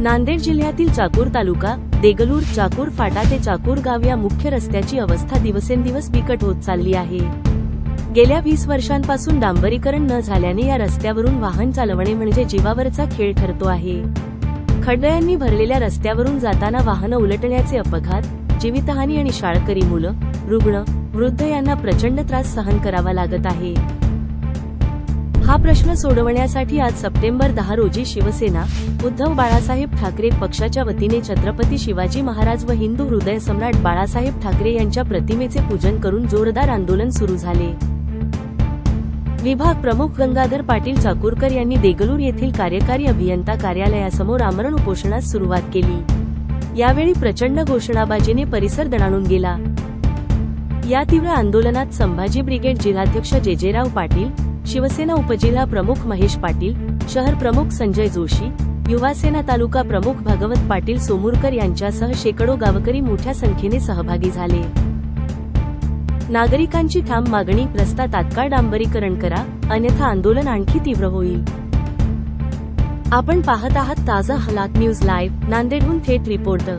नांदेड जिल्ह्यातील चाकूर तालुका देगलूर चाकूर फाटा ते चाकूर गाव या मुख्य रस्त्याची अवस्था दिवसेंदिवस बिकट होत चालली आहे. गेल्या वीस वर्षांपासून डांबरीकरण न झाल्याने या रस्त्यावरून वाहन चालवणे म्हणजे जीवावरचा खेळ ठरतो आहे. खड्ड्यांनी भरलेल्या रस्त्यावरून जाताना वाहनं उलटण्याचे अपघात जीवितहानी आणि शाळकरी मुलं रुग्ण वृद्ध यांना प्रचंड त्रास सहन करावा लागत आहे. प्रश्न सोडवण्यासाठी आज सप्टेंबर दहा रोजी शिवसेना उद्धव बाळासाहेब ठाकरे पक्षाच्या वतीने छत्रपती शिवाजी महाराज व हिंदू हृदय सम्राट बाळासाहेब ठाकरे यांच्या प्रतिमेचे पूजन करून जोरदार आंदोलन सुरू झाले. विभाग प्रमुख गंगाधर पाटील चाकूरकर यांनी देगलूर येथील कार्यकारी अभियंता कार्यालयासमोर आमरण उपोषणास सुरुवात केली. यावेळी प्रचंड घोषणाबाजीने परिसर दणाणून गेला. या तीव्र आंदोलनात संभाजी ब्रिगेड जिल्हाध्यक्ष जेजेराव पाटील शिवसेना उपजिल्हा प्रमुख महेश पाटील शहर प्रमुख संजय जोशी युवासेना तालुका प्रमुख भगवत पाटील सोमुरकर यांच्यासह शेकडो गावकरी मोठ्या संख्येने सहभागी झाले. नागरिकांची ठाम मागणी रस्ता तात्काळ डांबरीकरण करा अन्यथा आंदोलन आणखी तीव्र होईल. आपण पाहत आहात ताजा हलात न्यूज लाईव्ह नांदेडहून थेट रिपोर्ट.